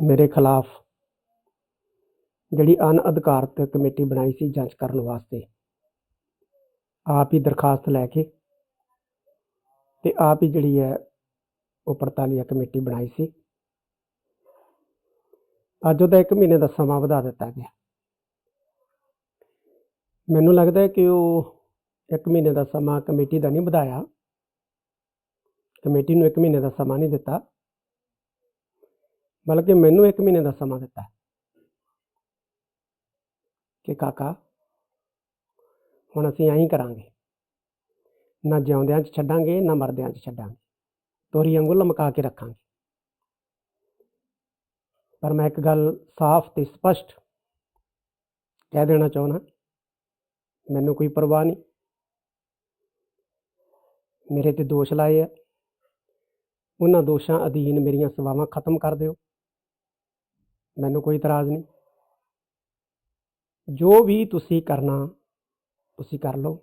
ਮੇਰੇ ਖਿਲਾਫ ਜਿਹੜੀ ਅਣਅਧਿਕਾਰਤ ਕਮੇਟੀ ਬਣਾਈ ਸੀ ਜਾਂਚ ਕਰਨ ਵਾਸਤੇ, ਆਪ ਹੀ ਦਰਖਾਸਤ ਲੈ ਕੇ ਤੇ ਆਪ ਹੀ ਜਿਹੜੀ ਹੈ ਉਹ ਪੜਤਾਲੀਆ ਕਮੇਟੀ ਬਣਾਈ ਸੀ। ਅੱਜ ਉਹਦਾ 1 ਮਹੀਨੇ ਦਾ ਸਮਾਂ ਵਧਾ ਦਿੱਤਾ ਗਿਆ। ਮੈਨੂੰ ਲੱਗਦਾ ਹੈ ਕਿ ਉਹ 1 ਮਹੀਨੇ ਦਾ ਸਮਾਂ ਕਮੇਟੀ ਦਾ ਨਹੀਂ ਵਧਾਇਆ। ਕਮੇਟੀ ਨੂੰ 1 ਮਹੀਨੇ ਦਾ ਸਮਾਂ ਨਹੀਂ ਦਿੱਤਾ। ਬਲਕਿ ਮੈਨੂੰ 1 ਮਹੀਨੇ ਦਾ ਸਮਾਂ ਦਿੱਤਾ ਕਿ ਕਾਕਾ, ਹੁਣ ਅਸੀਂ ਐਂ ਹੀ ਕਰਾਂਗੇ। ਨਾ ਜਿਉਂਦਿਆਂ 'ਚ ਛੱਡਾਂਗੇ, ਨਾ ਮਰਦਿਆਂ 'ਚ ਛੱਡਾਂਗੇ। ਤੋਰੀ ਵਾਂਗੂ ਲਮਕਾ ਕੇ ਰੱਖਾਂਗੇ। ਪਰ ਮੈਂ ਇੱਕ ਗੱਲ ਸਾਫ਼ ਤੇ ਸਪਸ਼ਟ ਕਹਿ ਦੇਣਾ ਚਾਹੁੰਦਾ, ਮੈਨੂੰ ਕੋਈ ਪਰਵਾਹ ਨਹੀਂ। ਮੇਰੇ ਤੇ ਦੋਸ਼ ਲਾਏ ਆ। ਉਹਨਾਂ ਦੋਸ਼ਾਂ ਅਧੀਨ ਮੇਰੀਆਂ ਸੇਵਾਵਾਂ ਖਤਮ ਕਰ ਦਿਓ। ਮੈਨੂੰ ਕੋਈ ਇਤਰਾਜ਼ ਨਹੀਂ। ਜੋ ਵੀ ਤੁਸੀਂ ਕਰਨਾ ਤੁਸੀਂ ਕਰ ਲਓ।